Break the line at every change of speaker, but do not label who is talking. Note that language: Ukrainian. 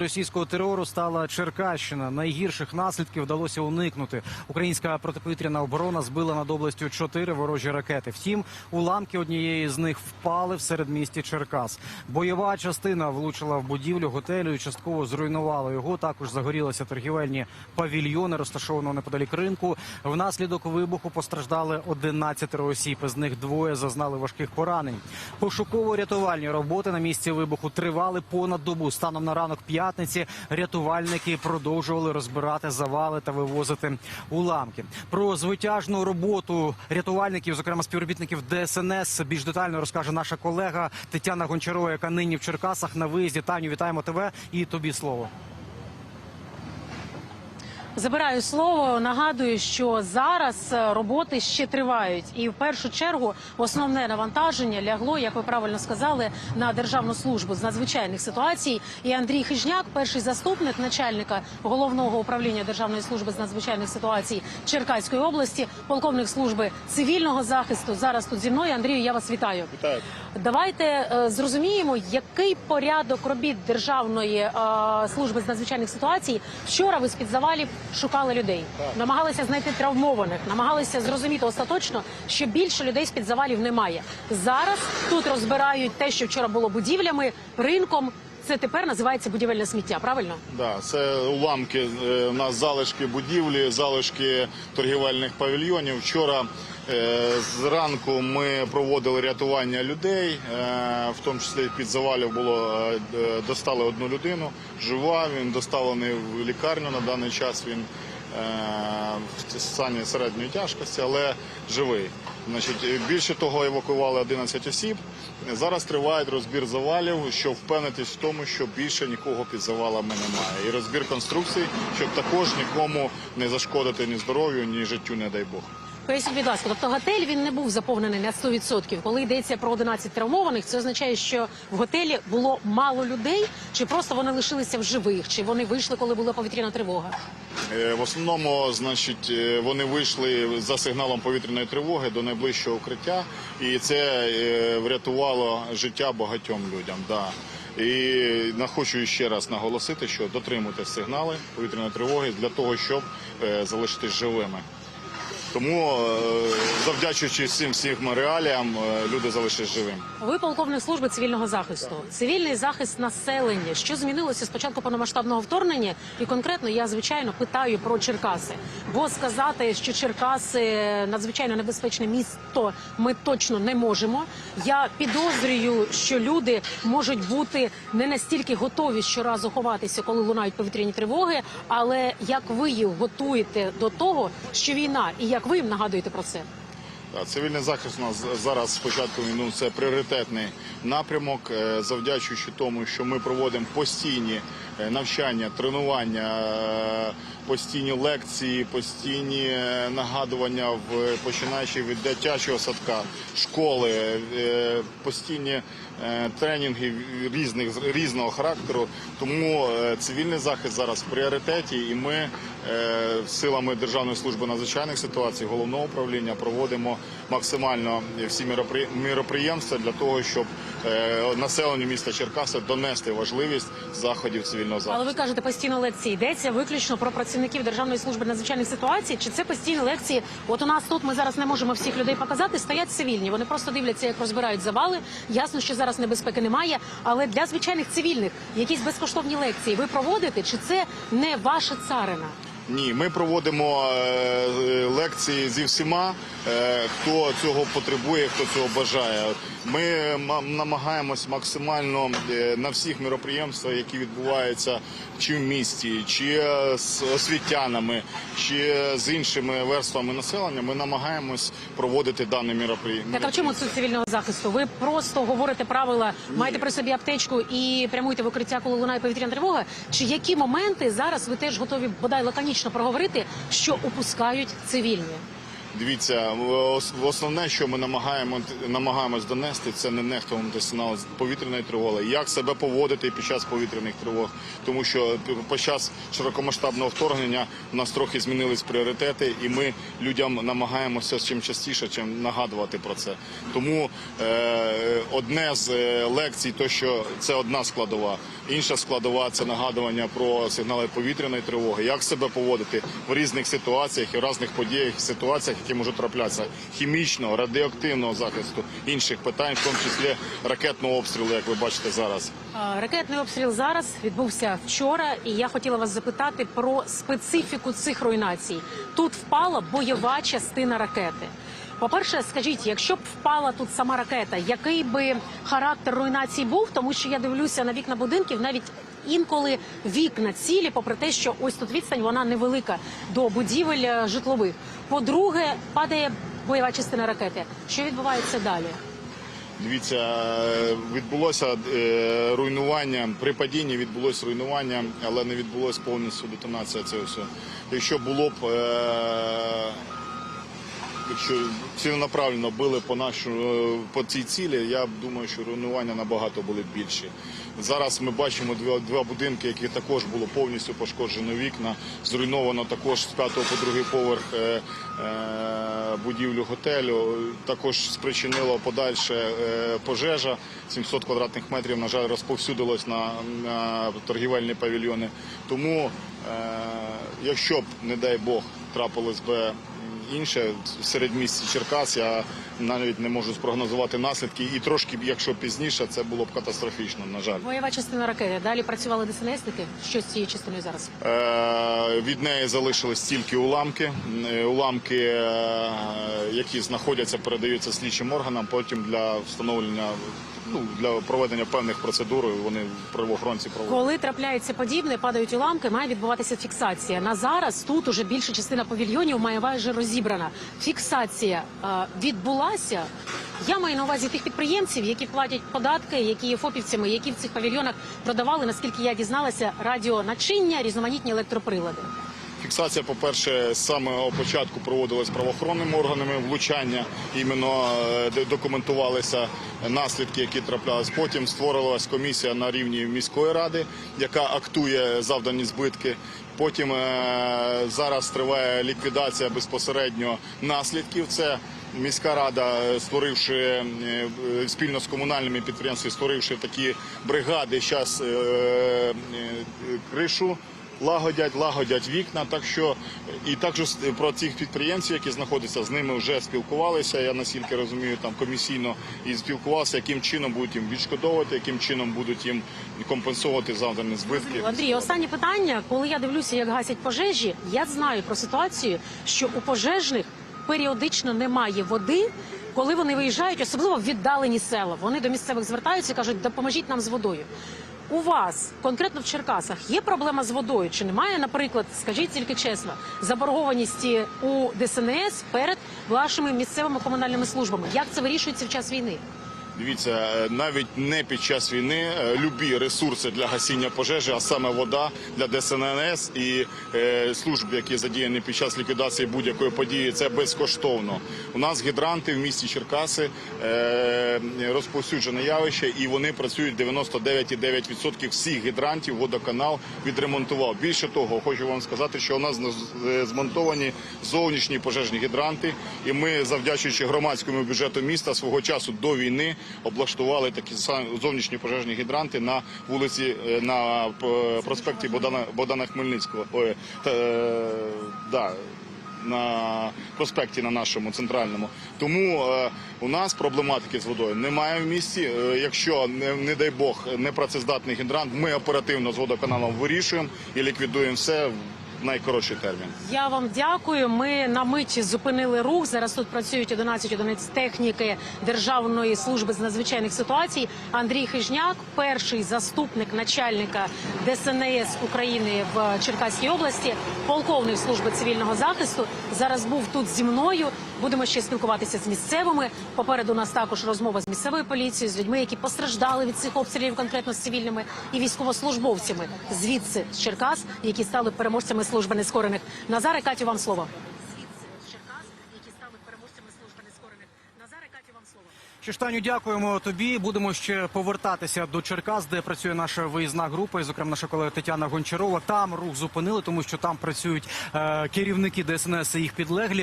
російського терору стала Черкащина. Найгірших наслідків вдалося уникнути. Українська протиповітряна оборона збила над областю чотири ворожі ракети. Втім, уламки однієї з них впали в середмісті Черкас. Бойова частина влучила в будівлю готелю і частково зруйнувала його. Також загорілися торгівельні павільйони, розташованого неподалік ринку. Внаслідок вибуху постраждали 11 осіб. З них двоє зазнали важких поранень. Пошуково-рятувальні роботи на місці вибуху тривали понад добу. Станом на ранок п'ятниці рятувальники продовжували розбирати завали та вивозити уламки. Про звитяжну роботу рятувальників, зокрема співробітників ДСНС, більш детально розкаже наша колега Тетяна Гончарова, яка нині в Черкасах на виїзді. Таню, вітаємо тебе і тобі слово.
Забираю слово. Нагадую, що зараз е, роботи ще тривають, і в першу чергу основне навантаження лягло, як ви правильно сказали, на державну службу з надзвичайних ситуацій. І Андрій Хижняк, перший заступник начальника головного управління Державної служби з надзвичайних ситуацій Черкаської області, полковник служби цивільного захисту. Зараз тут зі мною. Андрію, я вас вітаю.
Вітаю.
Давайте е, зрозуміємо, який порядок робіт Державної е, служби з надзвичайних ситуацій. Вчора ви з під завалів шукали людей, намагалися знайти травмованих, намагалися зрозуміти остаточно, що більше людей з під завалів немає. Зараз тут розбирають те, що вчора було будівлями, ринком. Це тепер називається будівельне сміття. Правильно?
Да, це уламки. е, У нас залишки будівлі, залишки торгівельних павільйонів. Вчора е, зранку ми проводили рятування людей, е, в тому числі під завалів було е, достали одну людину. Жива. Він доставлений в лікарню на даний час. Він е, в стані середньої тяжкості, але живий. Значить, більше того, евакуювали 11 осіб. Зараз триває розбір завалів, щоб впевнитись в тому, що більше нікого під завалами немає. І розбір конструкцій, щоб також нікому не зашкодити ні здоров'ю, ні життю, не дай Бог.
Поясніть, будь ласка, тобто готель він не був заповнений на 100%. Коли йдеться про 11 травмованих, це означає, що в готелі було мало людей, чи просто вони лишилися в живих, чи вони вийшли, коли була повітряна тривога.
Е, В основному, значить, е, вони вийшли за сигналом повітряної тривоги до найближчого укриття, і це е, врятувало життя багатьом людям. Да. І хочу ще раз наголосити, що дотримуйте сигнали повітряної тривоги для того, щоб залишитись живими. Тому, е, завдячуючи всім всім реаліям, е, люди залишились живими.
Ви полковник служби цивільного захисту, цивільний захист населення. Що змінилося з початку повномасштабного вторгнення? І конкретно я звичайно питаю про Черкаси, бо сказати, що Черкаси надзвичайно небезпечне місто, ми точно не можемо. Я підозрюю, що люди можуть бути не настільки готові щоразу ховатися, коли лунають повітряні тривоги. Але як ви їх готуєте до того, що війна, і як ви їм нагадуєте про це?
Цивільний захист у нас зараз з початку війни це пріоритетний напрямок, е, завдячуючи тому, що ми проводимо постійні навчання, тренування, е, постійні лекції, постійні е, нагадування в починаючи від дитячого садка, школи, е, постійні е, тренінги різних різного характеру. Тому е, цивільний захист зараз в пріоритеті, і ми е, силами Державної служби надзвичайних ситуацій головного управління проводимо максимально всі міропри- міроприємства для того, щоб е, населенню міста Черкаси донести важливість заходів цивільного захисту.
Але ви кажете, постійно лекції йдеться виключно про працівників Державної служби надзвичайних ситуацій. Чи це постійні лекції? От у нас тут ми зараз не можемо всіх людей показати. Стоять цивільні. Вони просто дивляться, як розбирають завали. Ясно, що зараз небезпеки немає. Але для звичайних цивільних якісь безкоштовні лекції ви проводите? Чи це не ваша царина?
Ні, ми проводимо е, лекції зі всіма, е, хто цього потребує, хто цього бажає. Ми намагаємось максимально е, на всіх міроприємствах, які відбуваються чи в місті, чи з освітянами, чи з іншими верствами населення. Ми намагаємось проводити дане міроприємство.
Так а в чому це цивільного захисту? Ви просто говорите правила, маєте при собі аптечку і прямуєте в укриття, коли лунає повітряна тривога? Чи які моменти зараз ви теж готові бодай лаконічно проговорити, що упускають цивільні?
Дивіться, основне, що ми намагаємо, намагаємось донести, це не нехтувати сигнал повітряної тривоги. Як себе поводити під час повітряних тривог, тому що під час широкомасштабного вторгнення у нас трохи змінились пріоритети, і ми людям намагаємося чим частіше чим нагадувати про це. Тому е, одне з е, лекцій, то що це одна складова, інша складова це нагадування про сигнали повітряної тривоги, як себе поводити в різних ситуаціях і в різних подіях, ситуаціях, які можуть траплятися хімічного, радіоактивного захисту, інших питань, в тому числі ракетного обстрілу, як ви бачите зараз.
Ракетний обстріл зараз відбувся вчора, і я хотіла вас запитати про специфіку цих руйнацій. Тут впала бойова частина ракети. По-перше, скажіть, якщо б впала тут сама ракета, який би характер руйнації був? Тому що я дивлюся на вікна будинків, навіть інколи вікна цілі, попри те, що ось тут відстань вона невелика до будівель е, житлових. По-друге, падає бойова частина ракети. Що відбувається далі?
Дивіться, е, відбулося е, руйнування при падінні. Відбулося руйнування, але не відбулося повністю детонація цього всього. Якщо було б. Якщо ціленаправленно били по нашу по цій цілі, я думаю, що руйнування набагато були б більші. Зараз ми бачимо два, два будинки, які також було повністю пошкоджено вікна. Зруйновано також з п'ятого по другий поверх е, е, будівлю готелю. Також спричинило подальше е, пожежа. 700 квадратних метрів, на жаль, розповсюдилось на, на торгівельні павільйони. Тому, е, якщо б, не дай Бог, трапилось би інше в середмісті Черкас. Я навіть не можу спрогнозувати наслідки. І трошки, якщо пізніше, це було б катастрофічно. На жаль,
Бойова частина ракети. Далі працювали ДСНСники. Що з цією частиною зараз?
Е, від неї залишились тільки уламки. Е, Уламки, е, які знаходяться, передаються слідчим органам. Потім для встановлення ну для проведення певних процедур вони правоохоронці проводять.
Коли трапляється подібне, падають уламки, має відбуватися фіксація. На зараз тут уже більша частина павільйонів має майже розібрана. Фіксація е, відбулася. Я маю на увазі тих підприємців, які платять податки, які є фопівцями, які в цих павільйонах продавали, наскільки я дізналася, радіоначиння, різноманітні електроприлади.
Фіксація, по-перше, з самого початку проводилась правоохоронними органами влучання, іменно е, документувалися наслідки, які траплялись. Потім створилась комісія на рівні міської ради, яка актує завдані збитки. Потім е, зараз триває ліквідація безпосередньо наслідків. Це міська рада, е, створивши спільно з комунальними підприємствами, створивши такі бригади, зараз кришу лагодять, лагодять вікна. Так що і також про цих підприємців, які знаходяться з ними, вже спілкувалися. Я наскільки розумію, там комісійно і спілкувався, яким чином будуть їм відшкодовувати, яким чином будуть їм компенсувати завдані збитки.
Андрій, останнє питання. Коли я дивлюся, як гасять пожежі, я знаю про ситуацію, що у пожежних періодично немає води. Коли вони виїжджають, особливо в віддалені села, вони до місцевих звертаються і кажуть, допоможіть нам з водою. У вас конкретно в Черкасах є проблема з водою? Чи немає, наприклад, скажіть тільки чесно, заборгованості у ДСНС перед вашими місцевими комунальними службами? Як це вирішується в час війни?
Дивіться, е, навіть не під час війни е, любі ресурси для гасіння пожежі, а саме вода для ДСНС і е, служб, які задіяні під час ліквідації будь-якої події, це безкоштовно. У нас гідранти в місті Черкаси розповсюджене явище, і вони працюють 99,9% всіх гідрантів. Водоканал відремонтував. Більше того, хочу вам сказати, що у нас змонтовані зовнішні пожежні гідранти, і ми, завдячуючи громадському бюджету міста, свого часу до війни облаштували такі зовнішні пожежні гідранти на вулиці е, на проспекті Богдана Богдана Хмельницького. Е, на проспекті на нашому центральному. Тому е, у нас проблематики з водою немає в місті. Е, якщо не, не дай Бог непрацездатний гідрант, ми оперативно з водоканалом вирішуємо і ліквідуємо все найкоротший термін.
Я вам дякую. Ми на миті зупинили рух. Зараз тут працюють 11 одиниць техніки Державної служби з надзвичайних ситуацій. Андрій Хижняк, перший заступник начальника ДСНС України в Черкаській області, полковник служби цивільного захисту. Зараз був тут зі мною. Будемо ще спілкуватися з місцевими. Попереду у нас також розмова з місцевою поліцією, з людьми, які постраждали від цих обстрілів, конкретно з цивільними і військовослужбовцями, звідси з Черкас, які стали переможцями служби нескорених. Назаре Катю, вам слово.
Штаню, дякуємо тобі. Будемо ще повертатися до Черкас, де працює наша виїзна група. і, Зокрема, наша колега Тетяна Гончарова. Там рух зупинили, тому що там працюють е керівники ДСНС і їх підлеглі.